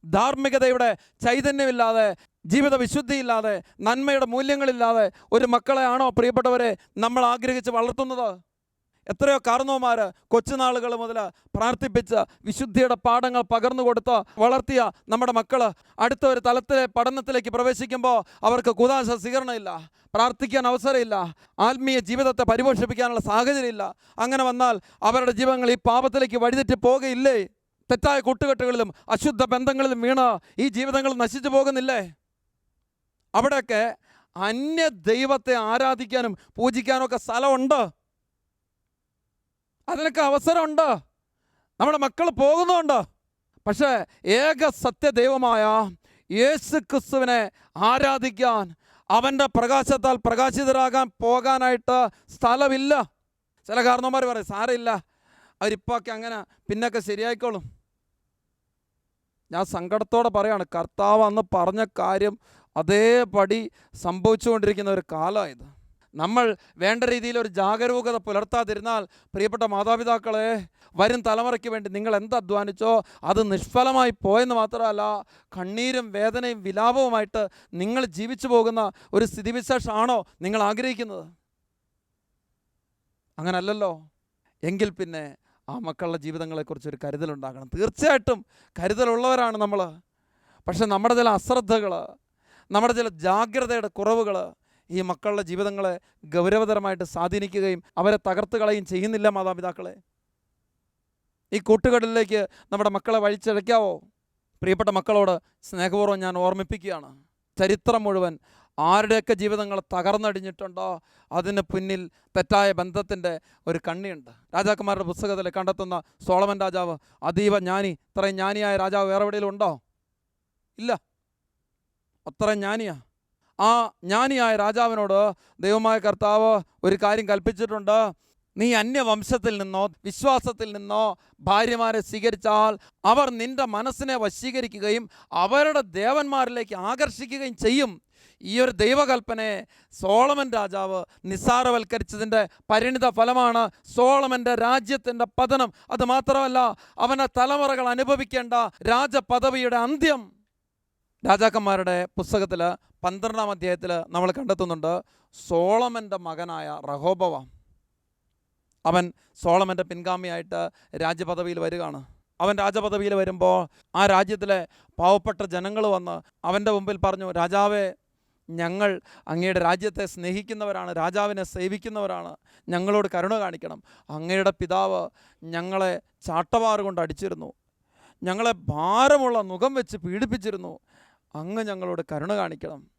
ധാർമ്മികതയുടെ ചൈതന്യമില്ലാതെ ജീവിത വിശുദ്ധിയില്ലാതെ നന്മയുടെ മൂല്യങ്ങളില്ലാതെ ഒരു മക്കളെ ആണോ പ്രിയപ്പെട്ടവരെ നമ്മൾ ആഗ്രഹിച്ച് വളർത്തുന്നത്? എത്രയോ കാർന്നോമാർ കൊച്ചുനാളുകൾ മുതൽ പ്രാർത്ഥിപ്പിച്ച് വിശുദ്ധിയുടെ പാഠങ്ങൾ പകർന്നു കൊടുത്ത് വളർത്തിയ നമ്മുടെ മക്കൾ അടുത്ത ഒരു തലത്തിലെ പഠനത്തിലേക്ക് പ്രവേശിക്കുമ്പോൾ അവർക്ക് കുതാശ സ്വീകരണമില്ല പ്രാർത്ഥിക്കാൻ അവസരമില്ല ആത്മീയ ജീവിതത്തെ പരിപോഷിപ്പിക്കാനുള്ള സാഹചര്യമില്ല. അങ്ങനെ വന്നാൽ അവരുടെ ജീവങ്ങൾ ഈ പാപത്തിലേക്ക് വഴിതെറ്റി പോകുകയില്ലേ? തെറ്റായ കൂട്ടുകെട്ടുകളിലും അശുദ്ധ ബന്ധങ്ങളിലും വീണ ഈ ജീവിതങ്ങൾ നശിച്ചു പോകുന്നില്ലേ? അവിടെയൊക്കെ അന്യ ദൈവത്തെ ആരാധിക്കാനും പൂജിക്കാനും ഒക്കെ സ്ഥലമുണ്ട്. അതിനൊക്കെ അവസരമുണ്ട്. നമ്മുടെ മക്കൾ പോകുന്നുണ്ട്. പക്ഷേ ഏക സത്യദൈവമായ യേശു ക്രിസ്തുവിനെ ആരാധിക്കാൻ അവന്റെ പ്രകാശത്താൽ പ്രകാശിതരാകാൻ പോകാനായിട്ട് സ്ഥലമില്ല. ചില കാരണവന്മാർ പറയും സാരമില്ല. അവരിപ്പൊക്കെ അങ്ങനെ പിന്നൊക്കെ ശരിയായിക്കോളും. ഞാൻ സങ്കടത്തോടെ പറയാണ് കർത്താവ് അന്ന് പറഞ്ഞ കാര്യം അതേപടി സംഭവിച്ചുകൊണ്ടിരിക്കുന്ന ഒരു കാലമായത് നമ്മൾ വേണ്ട രീതിയിൽ ഒരു ജാഗരൂകത പുലർത്താതിരുന്നാൽ പ്രിയപ്പെട്ട മാതാപിതാക്കളെ വരും തലമുറയ്ക്ക് വേണ്ടി നിങ്ങൾ എന്ത് അധ്വാനിച്ചോ അത് നിഷ്ഫലമായി പോയെന്ന് മാത്രമല്ല കണ്ണീരും വേദനയും വിലാപവുമായിട്ട് നിങ്ങൾ ജീവിച്ചു പോകുന്ന ഒരു സ്ഥിതിവിശേഷമാണോ നിങ്ങൾ ആഗ്രഹിക്കുന്നത്? അങ്ങനല്ലല്ലോ. എങ്കിൽ പിന്നെ ആ മക്കളുടെ ജീവിതങ്ങളെക്കുറിച്ച് ഒരു കരുതലുണ്ടാകണം തീർച്ചയായിട്ടും കരുതലുള്ളവരാണ് നമ്മൾ പക്ഷെ നമ്മുടെ ചില അശ്രദ്ധകൾ നമ്മുടെ ചില ജാഗ്രതയുടെ കുറവുകൾ ഈ മക്കളുടെ ജീവിതങ്ങളെ ഗൗരവതരമായിട്ട് സ്വാധീനിക്കുകയും അവരെ തകർത്ത് കളയും ചെയ്യുന്നില്ല മാതാപിതാക്കളെ. ഈ കൂട്ടുകടലിലേക്ക് നമ്മുടെ മക്കളെ വഴിച്ചഴയ്ക്കാവോ പ്രിയപ്പെട്ട മക്കളോട് സ്നേഹപൂർവം ഞാൻ ഓർമ്മിപ്പിക്കുകയാണ്. ചരിത്രം മുഴുവൻ ആരുടെയൊക്കെ ജീവിതങ്ങൾ തകർന്നടിഞ്ഞിട്ടുണ്ടോ? അതിന് പിന്നിൽ തെറ്റായ ബന്ധത്തിന്റെ ഒരു കണ്ണിയുണ്ട്. രാജാക്കന്മാരുടെ പുസ്തകത്തിൽ കണ്ടെത്തുന്ന സോളമൻ രാജാവ് അതീവ ജ്ഞാനി ഇത്രയും ജ്ഞാനിയായ രാജാവ് വേറെ എവിടെയെങ്കിലും ഉണ്ടോ? ഇല്ല. അത്രയും ജ്ഞാനിയാ. ആ ജ്ഞാനിയായ രാജാവിനോട് ദൈവമായ കർത്താവ് ഒരു കാര്യം കൽപ്പിച്ചിട്ടുണ്ട്. നീ അന്യവംശത്തിൽ നിന്നോ വിശ്വാസത്തിൽ നിന്നോ ഭാര്യമാരെ സ്വീകരിച്ചാൽ അവർ നിന്റെ മനസ്സിനെ വശീകരിക്കുകയും അവരുടെ ദേവന്മാരിലേക്ക് ആകർഷിക്കുകയും ചെയ്യും. ഈ ഒരു ദൈവകൽപ്പനയെ സോളമൻ രാജാവ് നിസ്സാരവൽക്കരിച്ചതിന്റെ പരിണിത ഫലമാണ് സോളമന്റെ രാജ്യത്തിന്റെ പതനം. അത് മാത്രമല്ല അവന്റെ തലമുറകൾ അനുഭവിക്കേണ്ട രാജപദവിയുടെ അന്ത്യം. രാജാക്കന്മാരുടെ പുസ്തകത്തിൽ പന്ത്രണ്ടാം അധ്യായത്തിൽ നമ്മൾ കണ്ടെത്തുന്നുണ്ട് സോളമന്റെ മകനായ റഹോബവാം. അവൻ സോളമന്റെ പിൻഗാമിയായിട്ട് രാജ്യപദവിയിൽ വരികയാണ്. അവൻ രാജപദവിയിൽ വരുമ്പോൾ ആ രാജ്യത്തിലെ പാവപ്പെട്ട ജനങ്ങൾ വന്ന് അവന്റെ മുമ്പിൽ പറഞ്ഞു രാജാവേ ഞങ്ങൾ അങ്ങയുടെ രാജ്യത്തെ സ്നേഹിക്കുന്നവരാണ് രാജാവിനെ സേവിക്കുന്നവരാണ്. ഞങ്ങളോട് കരുണ കാണിക്കണം. അങ്ങയുടെ പിതാവ് ഞങ്ങളെ ചാട്ടവാറ് കൊണ്ട് അടിച്ചിരുന്നു. ഞങ്ങളെ ഭാരമുള്ള മുഖം വെച്ച് പീഡിപ്പിച്ചിരുന്നു. അങ്ങ് ഞങ്ങളോട് കരുണ കാണിക്കണം.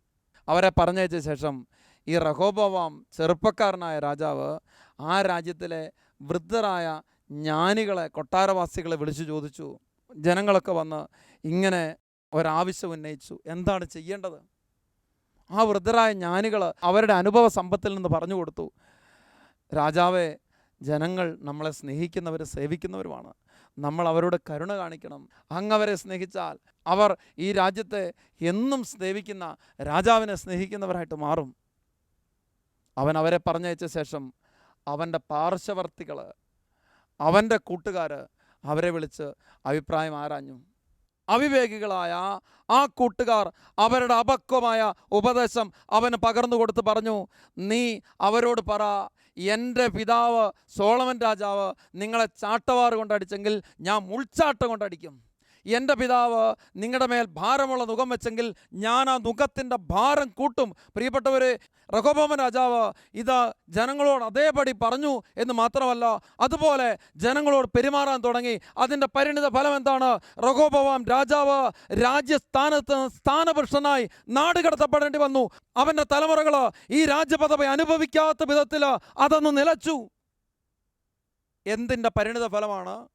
അവരെ പറഞ്ഞയച്ച ശേഷം ഈ റഹോബവാം ചെറുപ്പക്കാരനായ രാജാവ് ആ രാജ്യത്തിലെ വൃദ്ധരായ ജ്ഞാനികളെ കൊട്ടാരവാസികളെ വിളിച്ചു ചോദിച്ചു. ജനങ്ങളൊക്കെ വന്ന് ഇങ്ങനെ ഒരാവശ്യം ഉന്നയിച്ചു. എന്താണ് ചെയ്യേണ്ടത്? ആ വൃദ്ധരായ ജ്ഞാനികൾ അവരുടെ അനുഭവ സമ്പത്തിൽ നിന്ന് പറഞ്ഞു കൊടുത്തു. രാജാവെ ജനങ്ങൾ നമ്മളെ സ്നേഹിക്കുന്നവർ സേവിക്കുന്നവരുമാണ്. നമ്മൾ അവരോട് കരുണ കാണിക്കണം. അങ്ങ് അവരെ സ്നേഹിച്ചാൽ അവർ ഈ രാജ്യത്തെ എന്നും സ്നേഹിക്കുന്ന രാജാവിനെ സ്നേഹിക്കുന്നവരായിട്ട് മാറും. അവൻ അവരെ പറഞ്ഞയച്ച ശേഷം അവന്റെ പാർശ്വവർത്തികൾ അവന്റെ കൂട്ടുകാർ അവരെ വിളിച്ച് അഭിപ്രായം ആരാഞ്ഞു. അവിവേകികളായ ആ കൂട്ടുകാർ അവരുടെ അപക്വമായ ഉപദേശം അവന് പകർന്നു കൊടുത്ത് പറഞ്ഞു നീ അവരോട് പറ എന്റെ പിതാവ് സോളമൻ രാജാവ് നിങ്ങളെ ചാട്ടവാറ് കൊണ്ടടിച്ചെങ്കിൽ ഞാൻ മുൾച്ചാട്ടം കൊണ്ടടിക്കും. എന്റെ പിതാവ് നിങ്ങളുടെ മേൽ ഭാരമുള്ള നുഖം വെച്ചെങ്കിൽ ഞാൻ ആ നുഖത്തിന്റെ ഭാരം കൂട്ടും. പ്രിയപ്പെട്ടവരെ റഘോബോമൻ രാജാവ് ഇത് ജനങ്ങളോട് അതേപടി പറഞ്ഞു എന്ന് മാത്രമല്ല അതുപോലെ ജനങ്ങളോട് പെരുമാറാൻ തുടങ്ങി. അതിന്റെ പരിണിത ഫലം എന്താണ്? റഘോബവാം രാജാവ് രാജ്യസ്ഥാനത്ത് സ്ഥാനപുരുഷനായി നാട് കടത്തപ്പെടേണ്ടി വന്നു. അവന്റെ തലമുറകൾ ഈ രാജ്യപദവി അനുഭവിക്കാത്ത വിധത്തിൽ അതൊന്ന് നിലച്ചു. എന്തിന്റെ പരിണിത ഫലമാണ്?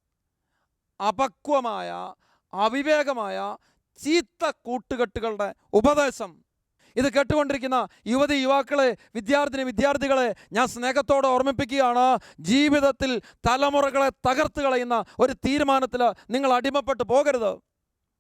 അപക്വമായ അവിവേകമായ ചീത്ത കൂട്ടുകെട്ടുകളുടെ ഉപദേശം. ഇത് കേട്ടുകൊണ്ടിരിക്കുന്ന യുവതി യുവാക്കളെ വിദ്യാർത്ഥിനി വിദ്യാർത്ഥികളെ ഞാൻ സ്നേഹത്തോടെ ഓർമ്മിപ്പിക്കുകയാണ്. ജീവിതത്തിൽ തലമുറകളെ തകർത്ത് കളയുന്ന ഒരു തീരുമാനത്തിൽ നിങ്ങൾ അടിമപ്പെട്ട് പോകരുത്.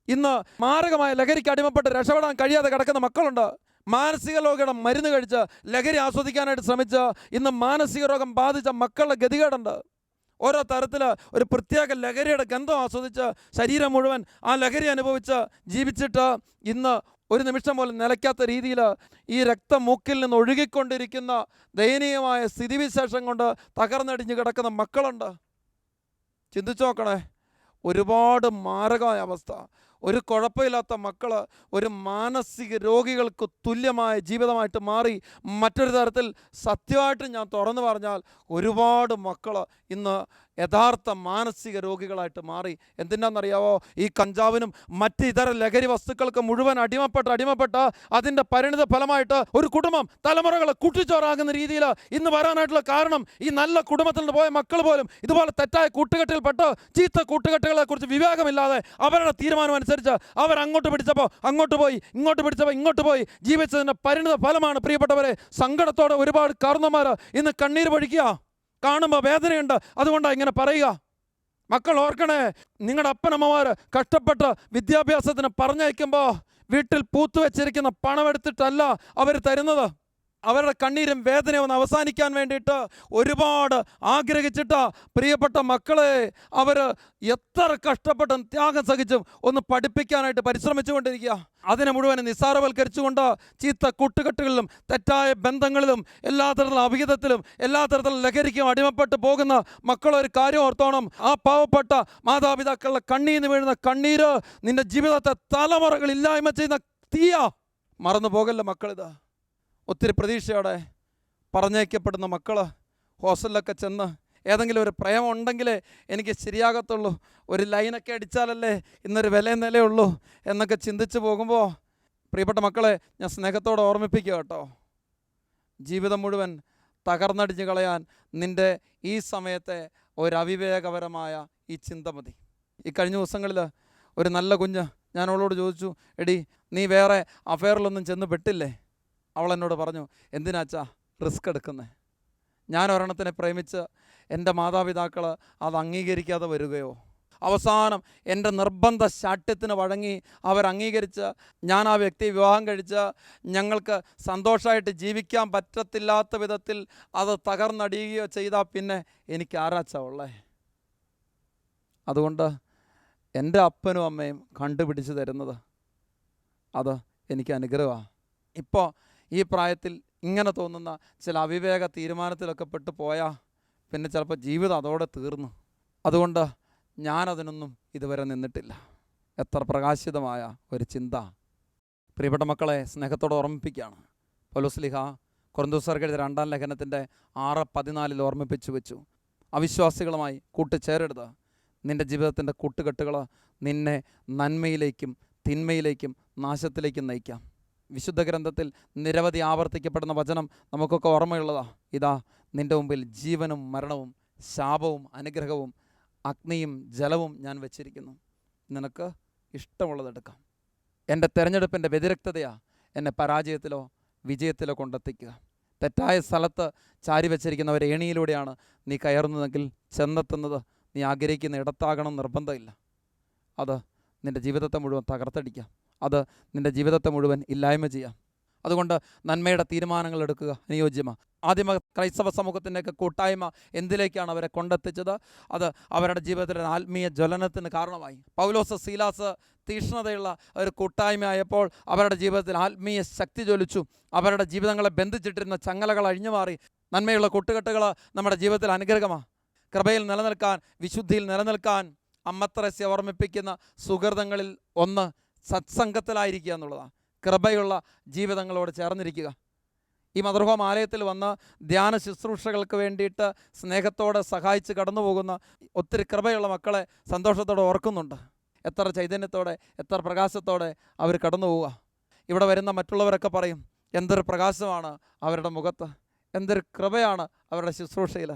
ഇന്ന് മാരകമായ ലഹരിക്ക് അടിമപ്പെട്ട് രക്ഷപ്പെടാൻ കഴിയാതെ കിടക്കുന്ന മക്കളുണ്ട്. മാനസിക രോഗയുടെ മരുന്ന് കഴിച്ച് ലഹരി ആസ്വദിക്കാനായിട്ട് ശ്രമിച്ച് ഇന്ന് മാനസിക രോഗം ബാധിച്ച മക്കളുടെ ഗതികേടുണ്ട്. ഓരോ തരത്തിൽ ഒരു പ്രത്യേക ലഹരിയുടെ ഗന്ധം ആസ്വദിച്ച് ശരീരം മുഴുവൻ ആ ലഹരി അനുഭവിച്ച് ജീവിച്ചിട്ട് ഇന്ന് ഒരു നിമിഷം പോലും നിലയ്ക്കാത്ത രീതിയിൽ ഈ രക്തം മൂക്കിൽ നിന്ന് ഒഴുകിക്കൊണ്ടിരിക്കുന്ന ദയനീയമായ സ്ഥിതിവിശേഷം കൊണ്ട് തകർന്നടിഞ്ഞ് കിടക്കുന്ന മക്കളുണ്ട്. ചിന്തിച്ചു നോക്കണേ ഒരുപാട് മാരകമായ അവസ്ഥ. ഒരു കുഴപ്പമില്ലാത്ത മക്കൾ ഒരു മാനസിക രോഗികൾക്ക് തുല്യമായ ജീവിതമായിട്ട് മാറി മറ്റൊരു തരത്തിൽ സത്യമായിട്ട് ഞാൻ തുറന്നു പറഞ്ഞാൽ ഒരുപാട് മക്കൾ ഇന്ന് യഥാർത്ഥ മാനസിക രോഗികളായിട്ട് മാറി. എന്തിനാണെന്നറിയാവോ ഈ കഞ്ചാവിനും മറ്റ് ഇതര ലഹരി വസ്തുക്കൾക്ക് മുഴുവൻ അടിമപ്പെട്ട് അടിമപ്പെട്ട് അതിന്റെ പരിണിത ഫലമായിട്ട് ഒരു കുടുംബം തലമുറകളെ കുട്ടിച്ചോറാകുന്ന രീതിയിൽ ഇന്ന് വരാനായിട്ടുള്ള കാരണം ഈ നല്ല കുടുംബത്തിൽ നിന്ന് പോയ മക്കൾ പോലും ഇതുപോലെ തെറ്റായ കൂട്ടുകെട്ടിൽപ്പെട്ട് ചീത്ത കൂട്ടുകെട്ടുകളെക്കുറിച്ച് വിവേകമില്ലാതെ അവരുടെ തീരുമാനം അനുസരിച്ച് അവർ അങ്ങോട്ട് പിടിച്ചപ്പോൾ അങ്ങോട്ട് പോയി ഇങ്ങോട്ട് പിടിച്ചപ്പോൾ ഇങ്ങോട്ട് പോയി ജീവിച്ചതിന്റെ പരിണിത ഫലമാണ് പ്രിയപ്പെട്ടവരെ. സങ്കടത്തോടെ ഒരുപാട് കാരണന്മാർ ഇന്ന് കണ്ണീർ പൊഴിക്കുക കാണുമ്പോൾ വേദനയുണ്ട്. അതുകൊണ്ടാണ് ഇങ്ങനെ പറയുക. മക്കൾ ഓർക്കണേ നിങ്ങളുടെ അപ്പനമ്മമാർ കഷ്ടപ്പെട്ട് വിദ്യാഭ്യാസത്തിന് പറഞ്ഞയക്കുമ്പോൾ വീട്ടിൽ പൂത്തുവെച്ചിരിക്കുന്ന പണമെടുത്തിട്ടല്ല അവർ തരുന്നത്. അവരുടെ കണ്ണീരും വേദനയും ഒന്ന് അവസാനിക്കാൻ വേണ്ടിയിട്ട് ഒരുപാട് ആഗ്രഹിച്ചിട്ട് പ്രിയപ്പെട്ട മക്കളെ അവർ എത്ര കഷ്ടപ്പെട്ടും ത്യാഗം സഹിച്ചും ഒന്ന് പഠിപ്പിക്കാനായിട്ട് പരിശ്രമിച്ചുകൊണ്ടിരിക്കുക. അതിനെ മുഴുവൻ നിസ്സാരവൽക്കരിച്ചുകൊണ്ട് ചീത്ത കൂട്ടുകെട്ടുകളിലും തെറ്റായ ബന്ധങ്ങളിലും എല്ലാ തരത്തിലുള്ള അഭിഹിതത്തിലും എല്ലാ തരത്തിലുള്ള ലഹരിക്കും അടിമപ്പെട്ട് പോകുന്ന മക്കളൊരു കാര്യം ഓർത്തോണം. ആ പാവപ്പെട്ട മാതാപിതാക്കളുടെ കണ്ണീന്ന് വീഴുന്ന കണ്ണീര് നിന്റെ ജീവിതത്തെ തലമുറകൾ ഇല്ലായ്മ ചെയ്യുന്ന തീയ. മറന്നു പോകല്ല മക്കളിത്? ഒത്തിരി പ്രതീക്ഷയോടെ പറഞ്ഞയക്കപ്പെടുന്ന മക്കൾ ഹോസ്റ്റലിലൊക്കെ ചെന്ന് ഏതെങ്കിലും ഒരു പ്രേമം ഉണ്ടെങ്കിലേ എനിക്ക് ശരിയാകത്തുള്ളൂ. ഒരു ലൈനൊക്കെ അടിച്ചാലല്ലേ ഇന്നൊരു വില നിലയുള്ളൂ എന്നൊക്കെ ചിന്തിച്ച് പോകുമ്പോൾ പ്രിയപ്പെട്ട മക്കളെ ഞാൻ സ്നേഹത്തോടെ ഓർമ്മിപ്പിക്കുക കേട്ടോ. ജീവിതം മുഴുവൻ തകർന്നടിഞ്ഞ് കളയാൻ നിന്റെ ഈ സമയത്തെ ഒരു അവിവേകപരമായ ഈ ചിന്ത മതി. ഈ കഴിഞ്ഞ ദിവസങ്ങളിൽ ഒരു നല്ല കുഞ്ഞ് ഞാൻ അവളോട് ചോദിച്ചു എടി നീ വേറെ അഫെയറിലൊന്നും ചെന്ന് പെട്ടില്ലേ? അവൾ എന്നോട് പറഞ്ഞു എന്തിനാച്ചാ റിസ്ക് എടുക്കുന്നത് ഞാൻ ഒരെണ്ണത്തിനെ പ്രേമിച്ച് എന്റെ മാതാപിതാക്കൾ അത് അംഗീകരിക്കാതെ വരികയോ? അവസാനം എന്റെ നിർബന്ധ ശാഠ്യത്തിന് വഴങ്ങി അവർ അംഗീകരിച്ച് ഞാൻ ആ വ്യക്തി വിവാഹം കഴിച്ച് ഞങ്ങൾക്ക് സന്തോഷമായിട്ട് ജീവിക്കാൻ പറ്റത്തില്ലാത്ത വിധത്തിൽ അത് തകർന്നടിയുകയോ ചെയ്താൽ പിന്നെ എനിക്ക് ആരാച്ചാ ഉള്ളേ? അതുകൊണ്ട് എന്റെ അപ്പനും അമ്മയും കണ്ടുപിടിച്ച് തരുന്നത് അത് എനിക്ക് അനുഗ്രഹമാണ്. ഇപ്പോൾ ഈ പ്രായത്തിൽ ഇങ്ങനെ തോന്നുന്ന ചില അവിവേക തീരുമാനത്തിലൊക്കെ പെട്ട് പോയാൽ പിന്നെ ചിലപ്പോൾ ജീവിതം അതോടെ തീർന്നു. അതുകൊണ്ട് ഞാനതിനൊന്നും ഇതുവരെ നിന്നിട്ടില്ല. എത്ര പ്രകാശിതമായ ഒരു ചിന്ത. പ്രിയപ്പെട്ട മക്കളെ സ്നേഹത്തോടെ ഓർമ്മിപ്പിക്കുകയാണ്. പൊലുസ്ലിഹ കൊറന്തൂസർക്കെഴുതിയ രണ്ടാം ലേഖനത്തിന്റെ ആറ് പതിനാലിൽ ഓർമ്മിപ്പിച്ചു വെച്ചു. അവിശ്വാസികളുമായി കൂട്ടുചേരരുത് നിന്റെ ജീവിതത്തിന്റെ കൂട്ടുകെട്ടുകൾ നിന്നെ നന്മയിലേക്കും തിന്മയിലേക്കും നാശത്തിലേക്കും നയിക്കാം. വിശുദ്ധ ഗ്രന്ഥത്തിൽ നിരവധി ആവർത്തിക്കപ്പെടുന്ന വചനം നമുക്കൊക്കെ ഓർമ്മയുള്ളതാ. ഇതാ നിന്റെ മുമ്പിൽ ജീവനും മരണവും ശാപവും അനുഗ്രഹവും അഗ്നിയും ജലവും ഞാൻ വെച്ചിരിക്കുന്നു. നിനക്ക് ഇഷ്ടമുള്ളതെടുക്കാം എന്റെ തിരഞ്ഞെടുപ്പിന്റെ വ്യതിരക്തതയാ എന്നെ പരാജയത്തിലോ വിജയത്തിലോ കൊണ്ടെത്തിക്കുക. തെറ്റായ സ്ഥലത്ത് ചാരി വെച്ചിരിക്കുന്ന ഒരു ഏണിയിലൂടെയാണ് നീ കയറുന്നതെങ്കിൽ ചെന്നെത്തുന്നത് നീ ആഗ്രഹിക്കുന്ന ഇടത്താകണം നിർബന്ധമില്ല. അത് നിന്റെ ജീവിതത്തെ മുഴുവൻ തകർത്തടിക്കാം അത് നിന്റെ ജീവിതത്തെ മുഴുവൻ ഇല്ലായ്മ ചെയ്യാം. അതുകൊണ്ട് നന്മയുടെ തീരുമാനങ്ങൾ എടുക്കുക അനുയോജ്യമാണ് ആദ്യമ ക്രൈസ്തവ സമൂഹത്തിന്റെയൊക്കെ കൂട്ടായ്മ എന്തിലേക്കാണ് അവരെ കൊണ്ടെത്തിച്ചത്? അത് അവരുടെ ജീവിതത്തിലെ ആത്മീയ ജ്വലനത്തിന് കാരണമായി. പൗലോസ് സീലാസ് തീക്ഷ്ണതയുള്ള ഒരു കൂട്ടായ്മ ആയപ്പോൾ അവരുടെ ജീവിതത്തിൽ ആത്മീയ ശക്തി ജ്വലിച്ചു. അവരുടെ ജീവിതങ്ങളെ ബന്ധിച്ചിട്ടിരുന്ന ചങ്ങലകൾ അഴിഞ്ഞു മാറി നന്മയുള്ള കൂട്ടുകെട്ടുകൾ നമ്മുടെ ജീവിതത്തിൽ അനുഗ്രഹമാണ് കൃപയിൽ നിലനിൽക്കാൻ വിശുദ്ധിയിൽ നിലനിൽക്കാൻ അമ്മത്തറസ്യ ഓർമ്മിപ്പിക്കുന്ന സുഹൃതങ്ങളിൽ ഒന്ന് സത്സംഗത്തിലായിരിക്കുക എന്നുള്ളതാണ്. കൃപയുള്ള ജീവിതങ്ങളോട് ചേർന്നിരിക്കുക. ഈ മദർഹോം ആലയത്തിൽ വന്ന് ധ്യാന ശുശ്രൂഷകൾക്ക് വേണ്ടിയിട്ട് സ്നേഹത്തോടെ സഹായിച്ച് കടന്നു പോകുന്ന ഒത്തിരി കൃപയുള്ള മക്കളെ സന്തോഷത്തോടെ ഓർക്കുന്നുണ്ട്. എത്ര ചൈതന്യത്തോടെ എത്ര പ്രകാശത്തോടെ അവർ കടന്നു പോവുക ഇവിടെ വരുന്ന മറ്റുള്ളവരൊക്കെ പറയും എന്തൊരു പ്രകാശമാണ് അവരുടെ മുഖത്ത്. എന്തൊരു കൃപയാണ് അവരുടെ ശുശ്രൂഷയിൽ.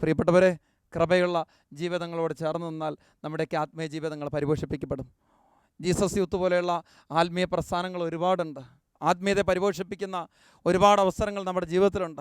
പ്രിയപ്പെട്ടവരെ കൃപയുള്ള ജീവിതങ്ങളോട് ചേർന്ന് നിന്നാൽ നമ്മുടെയൊക്കെ ആത്മീയ ജീവിതങ്ങൾ പരിപോഷിപ്പിക്കപ്പെടും. ജീസസ് യൂത്ത് പോലെയുള്ള ആത്മീയ പ്രസ്ഥാനങ്ങൾ ഒരുപാടുണ്ട്. ആത്മീയതയെ പരിപോഷിപ്പിക്കുന്ന ഒരുപാട് അവസരങ്ങൾ നമ്മുടെ ജീവിതത്തിലുണ്ട്.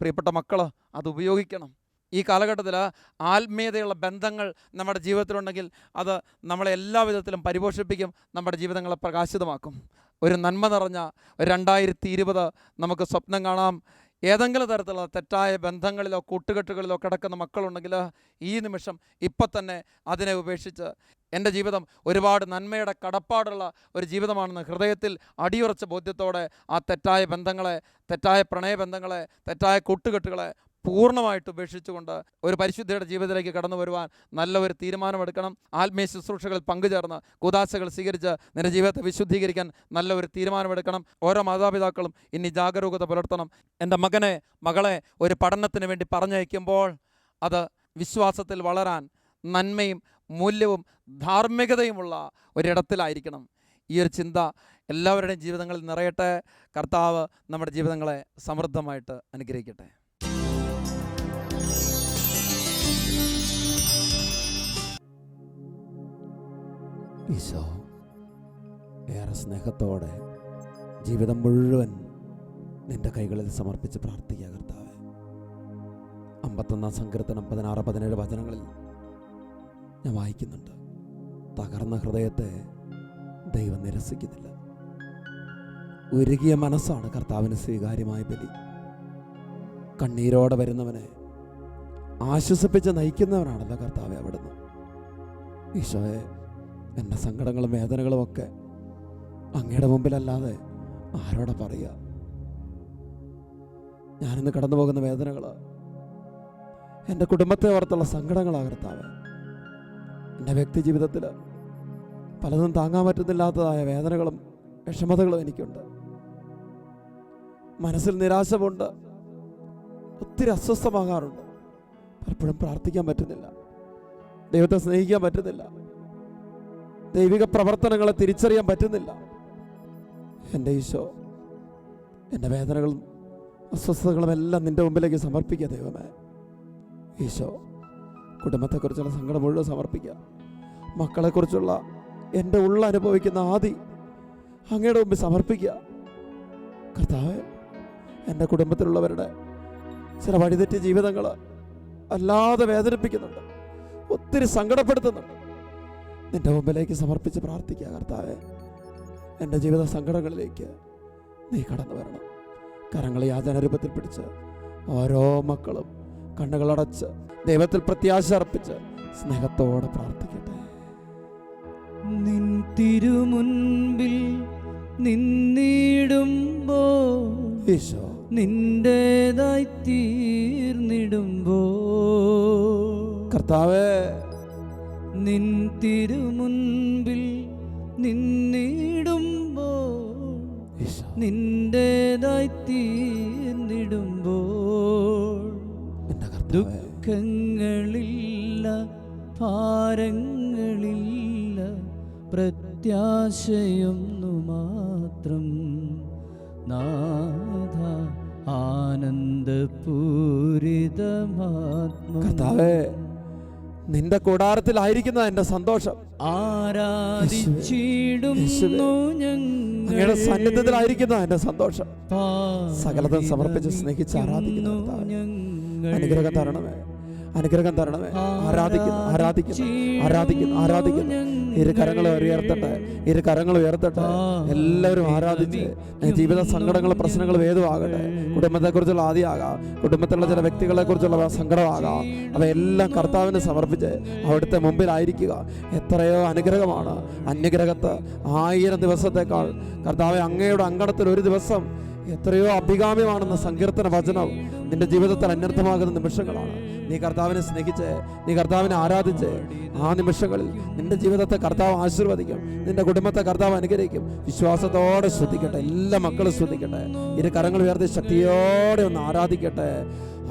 പ്രിയപ്പെട്ട മക്കൾ അത് ഉപയോഗിക്കണം. ഈ കാലഘട്ടത്തിൽ ആത്മീയതയുള്ള ബന്ധങ്ങൾ നമ്മുടെ ജീവിതത്തിലുണ്ടെങ്കിൽ അത് നമ്മളെ എല്ലാ വിധത്തിലും പരിപോഷിപ്പിക്കും നമ്മുടെ ജീവിതങ്ങളെ പ്രകാശിതമാക്കും. ഒരു നന്മ നിറഞ്ഞ രണ്ടായിരത്തി ഇരുപത് നമുക്ക് സ്വപ്നം കാണാം. ഏതെങ്കിലും തരത്തിലുള്ള തെറ്റായ ബന്ധങ്ങളിലോ കൂട്ടുകെട്ടുകളിലോ കിടക്കുന്ന മക്കളുണ്ടെങ്കിൽ ഈ നിമിഷം ഇപ്പം തന്നെ അതിനെ ഉപേക്ഷിച്ച് എന്റെ ജീവിതം ഒരുപാട് നന്മയുടെ കടപ്പാടുള്ള ഒരു ജീവിതമാണെന്ന് ഹൃദയത്തിൽ അടിയുറച്ച ബോധ്യത്തോടെ ആ തെറ്റായ ബന്ധങ്ങളെ തെറ്റായ പ്രണയബന്ധങ്ങളെ തെറ്റായ കൂട്ടുകെട്ടുകളെ പൂർണമായിട്ട് ഉപേക്ഷിച്ചുകൊണ്ട് ഒരു പരിശുദ്ധിയുടെ ജീവിതത്തിലേക്ക് കടന്നു വരുവാൻ നല്ല ഒരു തീരുമാനമെടുക്കണം. ആത്മീയ ശുശ്രൂഷകളിൽ പങ്കുചേർന്ന് കുദാശകൾ സ്വീകരിച്ച് നിന്റെ ജീവിതത്തെ വിശുദ്ധീകരിക്കാൻ നല്ല ഒരു തീരുമാനമെടുക്കണം. ഓരോ മാതാപിതാക്കളും ഇനി ജാഗരൂകത പുലർത്തണം. എന്റെ മകനെ മകളെ ഒരു പഠനത്തിന് വേണ്ടി പറഞ്ഞയക്കുമ്പോൾ അത് വിശ്വാസത്തിൽ വളരാൻ നന്മയും മൂല്യവും ധാർമ്മികതയുമുള്ള ഒരിടത്തിലായിരിക്കണം. ഈ ഒരു ചിന്ത എല്ലാവരുടെയും ജീവിതങ്ങളിൽ നിറയട്ടെ. കർത്താവ് നമ്മുടെ ജീവിതങ്ങളെ സമൃദ്ധമായിട്ട് അനുഗ്രഹിക്കട്ടെ. ഈശോ ഏറെ സ്നേഹത്തോടെ ജീവിതം മുഴുവൻ നിന്റെ കൈകളിൽ സമർപ്പിച്ച് പ്രാർത്ഥിക്കുക കർത്താവ്. അമ്പത്തൊന്നാം സങ്കീർത്തനം പതിനാറ് പതിനേഴ് വചനങ്ങളിൽ ഞാൻ വായിക്കുന്നുണ്ട്. തകർന്ന ഹൃദയത്തെ ദൈവം നിരസിക്കുന്നില്ല. ഉരുകിയ മനസ്സാണ് കർത്താവിന് സ്വീകാര്യമായ ബലി. കണ്ണീരോടെ വരുന്നവനെ ആശ്വസിപ്പിച്ച് നയിക്കുന്നവനാണല്ലോ കർത്താവെ അവിടുന്ന്. ഈശോയെ എന്റെ സങ്കടങ്ങളും വേദനകളും ഒക്കെ അങ്ങയുടെ മുമ്പിലല്ലാതെ ആരോടെ പറയുക? ഞാനിന്ന് കടന്നു പോകുന്ന വേദനകൾ എന്റെ കുടുംബത്തെ ഓർത്തുള്ള സങ്കടങ്ങളാകർത്താവ് എന്റെ വ്യക്തി ജീവിതത്തിൽ പലതും താങ്ങാൻ പറ്റുന്നില്ലാത്തതായ വേദനകളും വിഷമതകളും എനിക്കുണ്ട്. മനസ്സിൽ നിരാശമുണ്ട് ഒത്തിരി അസ്വസ്ഥമാകാറുണ്ട്. പലപ്പോഴും പ്രാർത്ഥിക്കാൻ പറ്റുന്നില്ല. ദൈവത്തെ സ്നേഹിക്കാൻ പറ്റുന്നില്ല. ദൈവിക പ്രവർത്തനങ്ങളെ തിരിച്ചറിയാൻ പറ്റുന്നില്ല. എന്റെ ഈശോ എന്റെ വേദനകളും അസ്വസ്ഥതകളും എല്ലാം നിന്റെ മുമ്പിലേക്ക് സമർപ്പിക്കുക ദൈവമേ. ഈശോ കുടുംബത്തെക്കുറിച്ചുള്ള സങ്കടം മുഴുവൻ സമർപ്പിക്കുക. മക്കളെക്കുറിച്ചുള്ള എന്റെ ഉള്ള അനുഭവിക്കുന്ന ആദി അങ്ങയുടെ മുമ്പിൽ സമർപ്പിക്കുക. കർത്താവ് എന്റെ കുടുംബത്തിലുള്ളവരുടെ ചില വഴിതെറ്റിയ ജീവിതങ്ങൾ അല്ലാതെ വേദനിപ്പിക്കുന്നുണ്ട്. ഒത്തിരി സങ്കടപ്പെടുത്തുന്നുണ്ട്. നിന്റെ മുമ്പിലേക്ക് സമർപ്പിച്ച് പ്രാർത്ഥിക്കുക കർത്താവെ. എന്റെ ജീവിത സങ്കടങ്ങളിലേക്ക് നീ കടന്നു വരണം. കരങ്ങൾ യാചനരൂപത്തിൽ പിടിച്ച് ഓരോ മക്കളും കണ്ണുകളടച്ച് ദൈവത്തിൽ പ്രത്യാശ അർപ്പിച്ച് സ്നേഹത്തോടെ പ്രാർത്ഥിക്കട്ടെ. നിൻ തിരുമുൻപിൽ നിന്നിടുമ്പോ ഈശോ. നിന്റേതായി തീർന്നിടുമ്പോ കർത്താവേ നിൻ തിരുമുൻപിൽ നിന്നിടുമ്പോ ഈശോ നിന്റേതായി തീർന്നിടുമ്പോൾ ദുഃഖങ്ങളില്ല ഭാരങ്ങളില്ല പ്രത്യാശയൊന്നു മാത്രം നാഥ ആനന്ദപൂരിതമാത്മാവേ നിന്റെ കൂടാരത്തിലായിരിക്കുന്ന എന്റെ സന്തോഷം. അങ്ങയുടെ സന്നിധ്യത്തിലായിരിക്കുന്ന എന്റെ സന്തോഷം. സകലതും സമർപ്പിച്ച് സ്നേഹിച്ച് ആരാധിക്കുന്നു അനുഗ്രഹം തരണമേ. അനുഗ്രഹം തരണമേ. ആരാധിക്കുന്നു ആരാധിക്കുന്നു ആരാധിക്കുന്നു ആരാധിക്കുന്നു. ഇരു കരങ്ങൾ ഉയർത്തട്ടെ ഇരു കരങ്ങൾ ഉയർത്തട്ടെ. എല്ലാവരും ആരാധിച്ച് ജീവിത. സങ്കടങ്ങൾ പ്രശ്നങ്ങൾ ഏതുമാകട്ടെ കുടുംബത്തെക്കുറിച്ചുള്ള ആദ്യമാകാം കുടുംബത്തിലുള്ള ചില വ്യക്തികളെ കുറിച്ചുള്ള സങ്കടമാകാം. അവയെല്ലാം കർത്താവിന് സമർപ്പിച്ച് അവിടുത്തെ മുമ്പിലായിരിക്കുക. എത്രയോ അനുഗ്രഹമാണ്. അന്യഗ്രഹത്ത് ആയിരം ദിവസത്തേക്കാൾ കർത്താവ് അങ്ങയുടെ അങ്കണത്തിൽ ഒരു ദിവസം എത്രയോ അഭികാമ്യമാണെന്ന സങ്കീർത്തന വചനം നിന്റെ ജീവിതത്തിൽ അന്യർത്ഥമാകുന്ന നിമിഷങ്ങളാണ് നീ കർത്താവിനെ സ്നേഹിച്ച് നീ കർത്താവിനെ ആരാധിച്ച് ആ നിമിഷങ്ങളിൽ നിന്റെ ജീവിതത്തെ കർത്താവ് ആശീർവദിക്കും നിന്റെ കുടുംബത്തെ കർത്താവ് അനുഗ്രഹിക്കും വിശ്വാസത്തോടെ ശ്രദ്ധിക്കട്ടെ എല്ലാ മക്കളും ശ്രദ്ധിക്കട്ടെ ഇരു കരങ്ങൾ ഉയർത്തി ശക്തിയോടെ ഒന്ന് ആരാധിക്കട്ടെ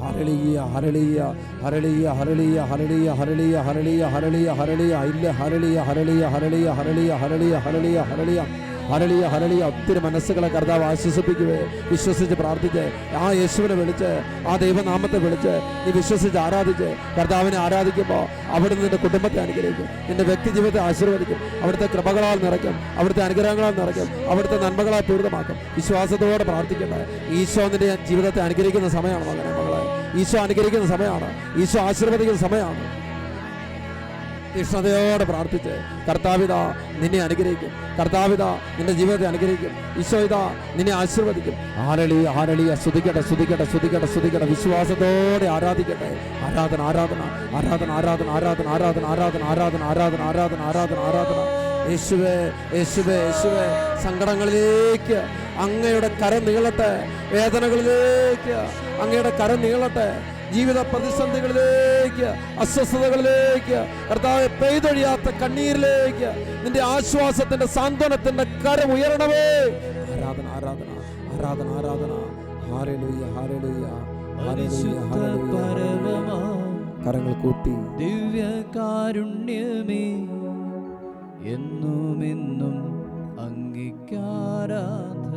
ഹരളിയ ഹരളിയ ഹരളിയ ഹരളിയ ഹരളിയ ഹരളിയ ഹരളിയ ഹരളിയ ഹരളിയ ഇല്ല ഹരളിയ ഹരളിയ ഹരളിയ ഹരളിയ ഹരളിയ ഹരളിയ ഹരളിയ ഹരളിയ ഹരളിയ ഒത്തിരി മനസ്സുകളെ കർത്താവ് ആശ്വസിപ്പിക്കുകയെ വിശ്വസിച്ച് പ്രാർത്ഥിച്ച് ആ യേശുവിനെ വിളിച്ച് ആ ദൈവനാമത്തെ വിളിച്ച് നീ വിശ്വസിച്ച് ആരാധിച്ച് കർത്താവിനെ ആരാധിക്കുമ്പോൾ അവിടുന്ന് നിന്റെ കുടുംബത്തെ അനുഗ്രഹിക്കും. നിന്റെ വ്യക്തി ജീവിതത്തെ ആശീർവദിക്കും. അവിടുത്തെ കൃപകളാൽ നിറയ്ക്കും. അവിടുത്തെ അനുഗ്രഹങ്ങളാൽ നിറയ്ക്കും. അവിടുത്തെ നന്മകളാൽ പൂരിതമാക്കും. വിശ്വാസത്തോടെ പ്രാർത്ഥിക്കേണ്ട ഈശോ നിന്റെ ജീവിതത്തെ അനുഗ്രഹിക്കുന്ന സമയമാണ് മകനെ മകളെ. ഈശോ അനുഗ്രഹിക്കുന്ന സമയമാണ്. ഈശോ ആശീർവദിക്കുന്ന സമയമാണ്. തീക്ഷ്ണതയോടെ പ്രാർത്ഥിച്ച് കർത്താവിത നിന്നെ അനുഗ്രഹിക്കും കർത്താവിത നിന്റെ ജീവിതത്തെ അനുഗ്രഹിക്കും ഈശോയിത നിന്നെ ആശീർവദിക്കും ആരളി ആരളിയ സ്തുതിക്കട്ടെ സ്തുതിക്കട്ടെ സ്തുതിക്കട്ടെ സ്തുതിക്കട്ടെ വിശ്വാസത്തോടെ ആരാധിക്കട്ടെ ആരാധന ആരാധന ആരാധന ആരാധന ആരാധന ആരാധന ആരാധന ആരാധന ആരാധന ആരാധന ആരാധന ആരാധന യേശുവേ യേശുവേ യേശുവേ സങ്കടങ്ങളിലേക്ക് അങ്ങയുടെ കരം നീളട്ടെ വേദനകളിലേക്ക് അങ്ങയുടെ കരം നീളട്ടെ ജീവിത പ്രതിസന്ധികളിലേക്ക് അസ്വസ്ഥതകളിലേക്ക് കർത്താവ് പെയ്തൊഴിയാത്ത കണ്ണീരിലേക്ക് നിന്റെ ആശ്വാസത്തിന്റെ സാന്ത്വനത്തിന്റെ കരം ഉയരണമേ. ആരാധന ആരാധന ആരാധന ആരാധന. ഹാരലുയ്യ ഹാരലുയ്യ ഹാരലുയ്യ ഹാരലുയ്യ പരമമാ കരങ്ങൾ കൂപ്പി ദിവ്യകാരുണ്യമേ എന്നുമെന്നും അംഗീകാരാധന